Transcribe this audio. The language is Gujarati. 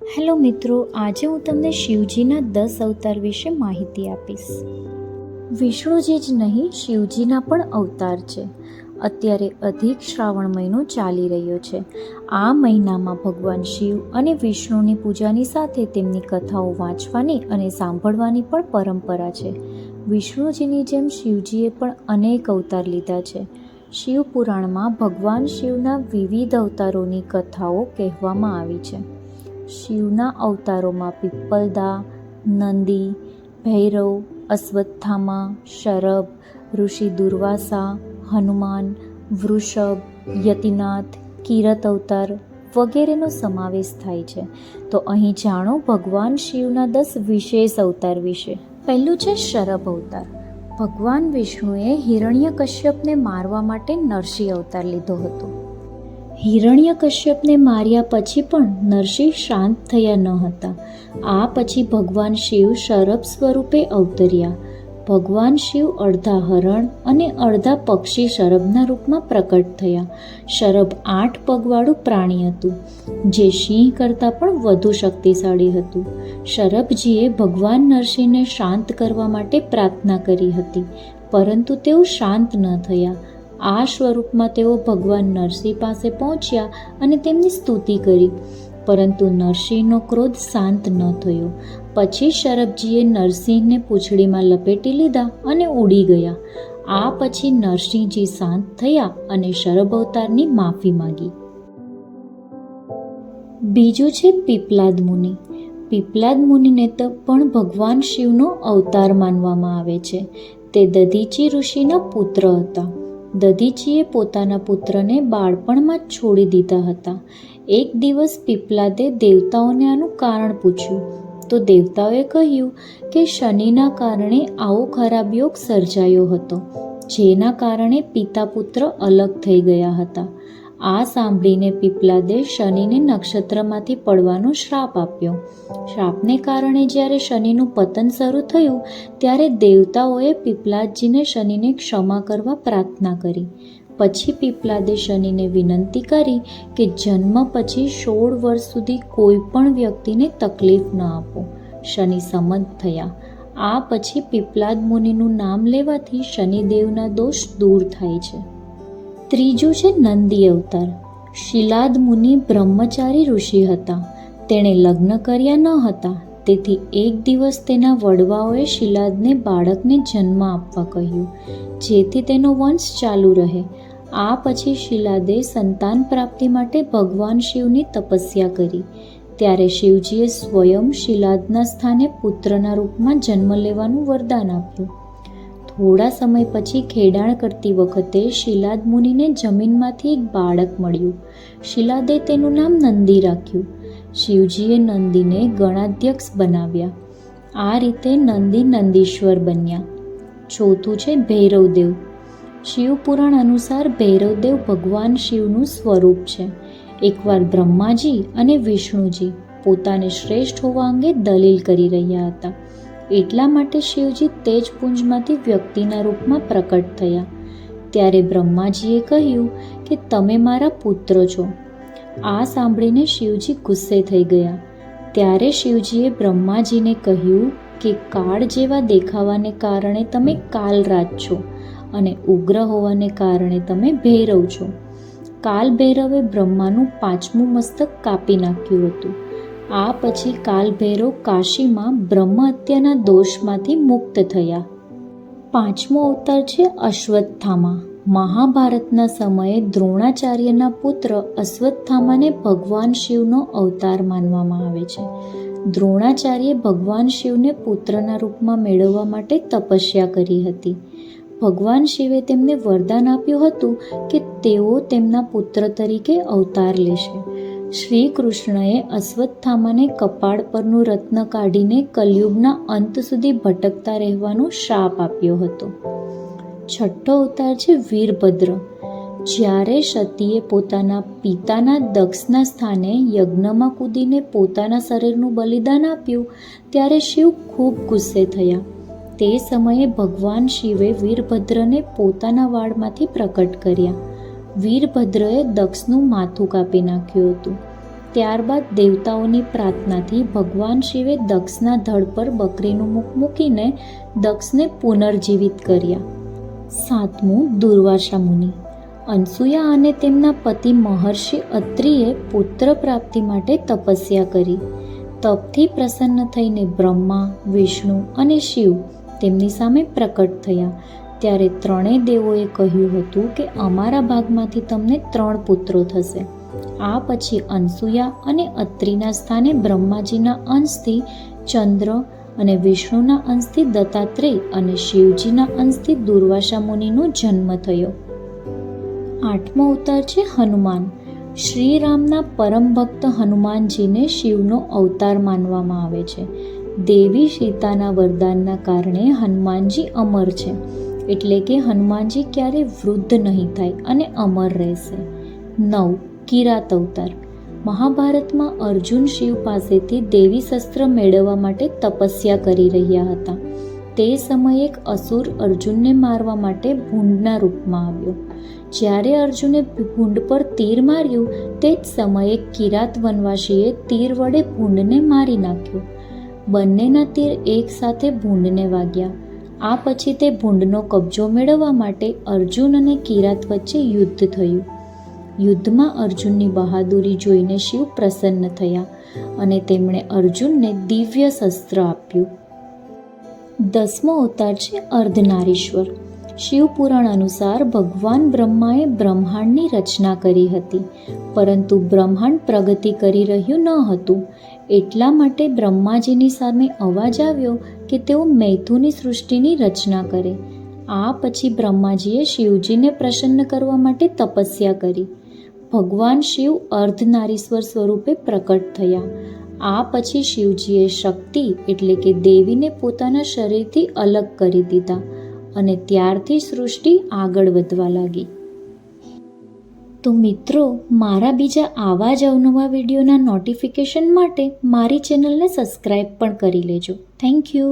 હેલો મિત્રો, આજે હું તમને શિવજીના દસ અવતાર વિશે માહિતી આપીશ. વિષ્ણુજી જ નહીં, શિવજીના પણ અવતાર છે. અત્યારે અધિક શ્રાવણ મહિનો ચાલી રહ્યો છે. આ મહિનામાં ભગવાન શિવ અને વિષ્ણુની પૂજાની સાથે તેમની કથાઓ વાંચવાની અને સાંભળવાની પણ પરંપરા છે. વિષ્ણુજીની જેમ શિવજીએ પણ અનેક અવતાર લીધા છે. શિવ પુરાણમાં ભગવાન શિવના વિવિધ અવતારોની કથાઓ કહેવામાં આવી છે. શિવના અવતારોમાં પીપલદા નંદી, ભૈરવ, અશ્વત્થામા, શરભ, ઋષિ દુર્વાસા, હનુમાન, વૃષભ, યતિનાથ, કિરત અવતાર વગેરેનો સમાવેશ થાય છે. તો અહીં જાણો ભગવાન શિવના દસ વિશેષ અવતાર વિશે. પહેલું છે શરભ અવતાર. ભગવાન વિષ્ણુએ હિરણ્ય કશ્યપને મારવા માટે નરસિંહ અવતાર લીધો હતો. હિરણ્યકશ્યપને માર્યા પછી પણ નરસિંહ શાંત થયા ન હતા. આ પછી ભગવાન શિવ શરભ સ્વરૂપે અવતર્યા. ભગવાન શિવ અડધા હરણ અને અડધા પક્ષી શરભના રૂપમાં પ્રકટ થયા. શરભ આઠ પગવાળું પ્રાણી હતું, જે સિંહ કરતાં પણ વધુ શક્તિશાળી હતું. શરભજીએ ભગવાન નરસિંહને શાંત કરવા માટે પ્રાર્થના કરી હતી, પરંતુ તેઓ શાંત ન થયા. આ સ્વરૂપમાં તેઓ ભગવાન નરસિંહ પાસે પહોંચ્યા અને તેમની સ્તુતિ કરી. પરંતુ નરસિંહનો ક્રોધ શાંત ન થયો. પછી શરભજીએ નરસિંહને પૂંછડીમાં લપેટી લીધા અને ઉડી ગયા. આ પછી નરસિંહજી શાંત થયા અને શરભ અવતારની માફી માંગી. બીજું છે પીપલાદ મુનિ. પીપલાદ મુનિને તો પણ ભગવાન શિવનો અવતાર માનવામાં આવે છે. તે દધીચી ઋષિના પુત્ર હતા. દધીચીએ પોતાના પુત્રને બાળપણમાં જ છોડી દીધા હતા. એક દિવસ પીપલાદે દેવતાઓને આનું કારણ પૂછ્યું. તો દેવતાઓએ કહ્યું કે શનિના કારણે આવો ખરાબ યોગ સર્જાયો હતો. જેના કારણે પિતા પુત્ર અલગ થઈ ગયા હતા. આ સાંભળીને પીપલાદે શનિને નક્ષત્રમાંથી પડવાનો શ્રાપ આપ્યો. શ્રાપને કારણે જ્યારે શનિનું પતન શરૂ થયું, ત્યારે દેવતાઓએ પીપલાદજીને શનિને ક્ષમા કરવા પ્રાર્થના કરી. પછી પીપલાદે શનિને વિનંતી કરી કે જન્મ પછી સોળ વર્ષ સુધી કોઈ પણ વ્યક્તિને તકલીફ ન આપો. શનિ સંમત થયા. આ પછી પીપલાદ મુનિનું નામ લેવાથી શનિદેવના દોષ દૂર થાય છે. ત્રીજું છે નંદી અવતાર. શિલાદ મુનિ બ્રહ્મચારી ઋષિ હતા. તેણે લગ્ન કર્યા ન હતા. તેથી એક દિવસ તેના વડવાઓએ શિલાદને બાળકને જન્મ આપવા કહ્યું, જેથી તેનો વંશ ચાલુ રહે. આ પછી શિલાદે સંતાન પ્રાપ્તિ માટે ભગવાન શિવની તપસ્યા કરી. ત્યારે શિવજીએ સ્વયં શિલાદના સ્થાને પુત્રના રૂપમાં જન્મ લેવાનું વરદાન આપ્યું. થોડા સમય પછી ખેડાણ કરતી વખતે શિલાદ મુનિને જમીનમાંથી એક બાળક મળ્યું. શિલાદે તેનું નામ નંદી રાખ્યું. શિવજીએ નંદીને ગણાધ્યક્ષ બનાવ્યા. આ રીતે નંદી નંદીશ્વર બન્યા. ચોથું છે ભૈરવદેવ. શિવપુરાણ અનુસાર ભૈરવદેવ ભગવાન શિવનું સ્વરૂપ છે. એકવાર બ્રહ્માજી અને વિષ્ણુજી પોતાને શ્રેષ્ઠ હોવા અંગે દલીલ કરી રહ્યા હતા. એટલા માટે શિવજી તેજપુંજમાંથી વ્યક્તિના રૂપમાં પ્રકટ થયા. ત્યારે બ્રહ્માજીએ કહ્યું કે તમે મારા પુત્ર છો. આ સાંભળીને શિવજી ગુસ્સે થઈ ગયા. ત્યારે શિવજીએ બ્રહ્માજીને કહ્યું કે કાળ જેવા દેખાવાને કારણે તમે કાલરાજ છો અને ઉગ્ર હોવાને કારણે તમે ભૈરવ છો. કાલ ભૈરવે બ્રહ્માનું પાંચમું મસ્તક કાપી નાખ્યું હતું. આ પછી કાલભૈરવ કાશીમાં બ્રહ્મ હત્યાના દોષમાંથી મુક્ત થયા. પાંચમો અવતાર છે અશ્વત્થામા. મહાભારતના સમયે દ્રોણાચાર્યના પુત્ર અશ્વત્થામાને ભગવાન શિવનો અવતાર માનવામાં આવે છે. દ્રોણાચાર્યે ભગવાન શિવને પુત્રના રૂપમાં મેળવવા માટે તપસ્યા કરી હતી. ભગવાન શિવે તેમને વરદાન આપ્યું હતું કે તેઓ તેમના પુત્ર તરીકે અવતાર લેશે. શ્રી કૃષ્ણએ અશ્વત્થામાને કપાળ પરનું રત્ન કાઢીને કલયુગના અંત સુધી ભટકતા રહેવાનો શાપ આપ્યો હતો. છઠ્ઠો અવતાર છે વીરભદ્ર. જ્યારે સતીએ પોતાના પિતાના દક્ષના સ્થાને યજ્ઞમાં કૂદીને પોતાના શરીરનું બલિદાન આપ્યું, ત્યારે શિવ ખૂબ ગુસ્સે થયા. તે સમયે ભગવાન શિવે વીરભદ્રને પોતાના વાળમાંથી પ્રકટ કર્યા. વીરભદ્રએ દક્ષનું માથું કાપી નાખ્યું હતું. ત્યારબાદ દેવતાઓની પ્રાર્થનાથી ભગવાન શિવે દક્ષના ધડ પર બકરીનું મુખ મૂકીને દક્ષને પુનર્જીવિત કર્યા. સાતમું દુર્વાસા મુનિ. અનસુયા અને તેમના પતિ મહર્ષિ અત્રિએ પુત્ર પ્રાપ્તિ માટે તપસ્યા કરી. તપથી પ્રસન્ન થઈને બ્રહ્મા, વિષ્ણુ અને શિવ તેમની સામે પ્રકટ થયા. ત્યારે ત્રણેય દેવોએ કહ્યું હતું કે અમારા ભાગમાંથી તમને ત્રણ પુત્રો થશે. આ પછી અનસુયા અને અત્રિના સ્થાને બ્રહ્માજીના અંશથી ચંદ્ર અને વિષ્ણુના અંશથી દત્તાત્રેય અને શિવજીના અંશથી દુર્વાસા મુનિનો જન્મ થયો. આઠમો અવતાર છે હનુમાન. શ્રીરામના પરમ ભક્ત હનુમાનજીને શિવનો અવતાર માનવામાં આવે છે. દેવી સીતાના વરદાનના કારણે હનુમાનજી અમર છે. એટલે કે હનુમાનજી ક્યારે વૃદ્ધ નહીં થાય અને અમર રહેશે. નવ, કિરાત અવતાર. મહાભારતમાં અર્જુન શિવ પાસેથી દેવી શસ્ત્ર મેળવવા માટે તપસ્યા કરી રહ્યા હતા. તે સમયે એક અસુર અર્જુનને મારવા માટે ભૂંડના રૂપમાં આવ્યો. જ્યારે અર્જુને ભૂંડ પર તીર માર્યું, તે જ સમયે કિરાત વનવાસીએ તીર વડે ભૂંડને મારી નાખ્યો. બંનેના તીર એકસાથે ભૂંડને વાગ્યા. આ પછી તે ભૂંડનો કબજો મેળવવા માટે અર્જુન અને કિરાત વચ્ચે યુદ્ધ થયું. યુદ્ધમાં અર્જુનની બહાદુરી જોઈને શિવ પ્રસન્ન થયા અને તેમણે અર્જુનને દિવ્ય શસ્ત્ર આપ્યું. દસમો અવતાર છે અર્ધનારીશ્વર. શિવપુરાણ અનુસાર ભગવાન બ્રહ્માએ બ્રહ્માંડની રચના કરી હતી, પરંતુ બ્રહ્માંડ પ્રગતિ કરી રહ્યું ન હતું. એટલા માટે બ્રહ્માજીની સામે અવાજ આવ્યો કે તેઓ મૈથુની સૃષ્ટિની રચના કરે. આ પછી બ્રહ્માજીએ શિવજીને પ્રસન્ન કરવા માટે તપસ્યા કરી. ભગવાન શિવ અર્ધનારીશ્વર સ્વરૂપે પ્રકટ થયા. આ પછી શિવજીએ શક્તિ એટલે કે દેવીને પોતાના શરીરથી અલગ કરી દીધા અને ત્યારથી સૃષ્ટિ આગળ વધવા લાગી. તો મિત્રો, મારા બીજા આવા જ અવનવા વિડીયોના નોટિફિકેશન માટે મારી ચેનલને સબસ્ક્રાઈબ પણ કરી લેજો. Thank you